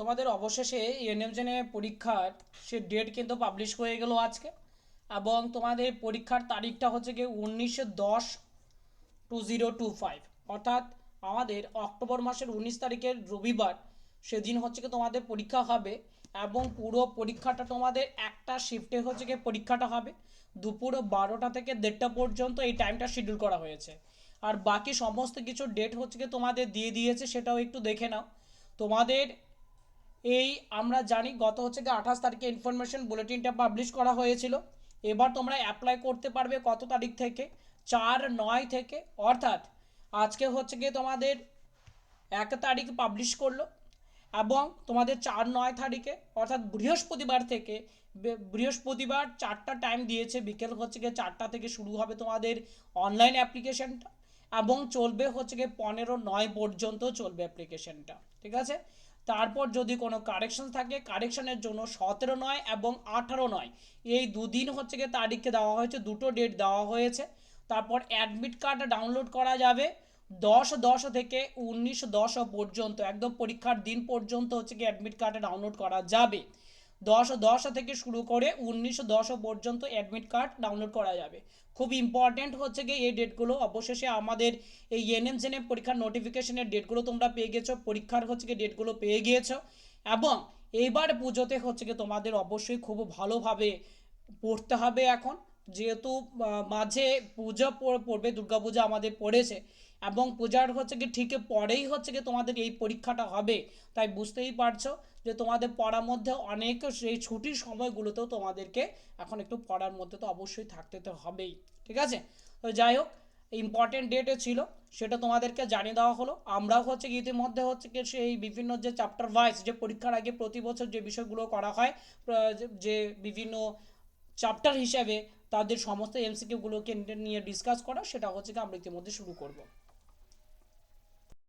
তোমাদের অবশেষে এনএমজেনে পরীক্ষার সে ডেট কিন্তু পাবলিশ হয়ে গেল আজকে। এবং তোমাদের পরীক্ষার তারিখটা হচ্ছে গিয়ে উনিশশো দশ টু জিরো টু ফাইভ। অর্থাৎ আমাদের অক্টোবর মাসের উনিশ তারিখের রবিবার সেদিন হচ্ছে কি তোমাদের পরীক্ষা হবে এবং পুরো পরীক্ষাটা তোমাদের একটা শিফটে হচ্ছে গিয়ে পরীক্ষাটা হবে। দুপুর বারোটা থেকে দেড়টা পর্যন্ত এই টাইমটা শিডিউল করা হয়েছে। আর বাকি সমস্ত কিছু ডেট হচ্ছে কি তোমাদের দিয়ে দিয়েছে সেটাও একটু দেখে নাও। তোমাদের এই আমরা জানি গত হচ্ছে গিয়ে আঠাশ তারিখে ইনফরমেশন বুলেটিনটা পাবলিশ করা হয়েছিল। এবার তোমরা অ্যাপ্লাই করতে পারবে কত তারিখ থেকে? চার, নয় থেকে। অর্থাৎ আজকে হচ্ছে গিয়ে তোমাদের এক তারিখ পাবলিশ করল এবং তোমাদের চার, নয় তারিখে, অর্থাৎ বৃহস্পতিবার থেকে বৃহস্পতিবার চারটা টাইম দিয়েছে। বিকেল হচ্ছে গিয়ে চারটা থেকে শুরু হবে তোমাদের অনলাইন অ্যাপ্লিকেশনটা এবং চলবে হচ্ছে গিয়ে পনেরো, নয় পর্যন্ত চলবে অ্যাপ্লিকেশনটা ঠিক আছে? তারপর যদি কোনো কারেকশন থাকে কারেকশনের জন্য সতেরো নয় এবং আঠারো নয়। এই দুদিন হচ্ছে গিয়ে তারিখে দেওয়া হয়েছে, দুটো ডেট দেওয়া হয়েছে। তারপর অ্যাডমিট কার্ড ডাউনলোড করা যাবে দশ দশ থেকে উনিশ দশ পর্যন্ত, একদম পরীক্ষার দিন পর্যন্ত হচ্ছে কি অ্যাডমিট কার্ড ডাউনলোড করা যাবে। দশ দশ থেকে শুরু করে উনিশশো দশ পর্যন্ত অ্যাডমিট কার্ড ডাউনলোড করা যাবে। খুব ইম্পর্টেন্ট হচ্ছে কি এই ডেটগুলো অবশেষে আমাদের এই এনএমজেনে পরীক্ষার নোটিফিকেশনের ডেটগুলো তোমরা পেয়ে গেছো। পরীক্ষার হচ্ছে কি ডেটগুলো পেয়ে গিয়েছো। এবং এইবার পুজোতে হচ্ছে কি তোমাদের অবশ্যই খুব ভালোভাবে পড়তে হবে এখন। যেহেতু মাঝে পূজা পড়- পড়বে, দুর্গাপূজা আমাদের পড়েছে এবং পূজার হচ্ছে কি ঠিক পরেই হচ্ছে কি তোমাদের এই পরীক্ষাটা হবে। তাই বুঝতেই পারছ যে তোমাদের পড়ার মধ্যে অনেক সেই ছুটির সময়গুলোতেও তোমাদেরকে এখন একটু পড়ার মধ্যে তো অবশ্যই থাকতে তো হবেই, ঠিক আছে? তো যাই হোক ইম্পর্টেন্ট ডেটে ছিল, সেটা তোমাদেরকে জানিয়ে দেওয়া হলো। আমরাও হচ্ছে ইতিমধ্যে হচ্ছে কি সেই বিভিন্ন যে চ্যাপ্টার ওয়াইজ যে পরীক্ষার আগে প্রতি বছর যে বিষয়গুলো করা হয় যে বিভিন্ন চ্যাপ্টার হিসাবে তাদের সমস্ত এমসিকিউগুলোকে নিয়ে ডিসকাস করা সেটা হচ্ছে কি আমরা ইতিমধ্যে শুরু করব।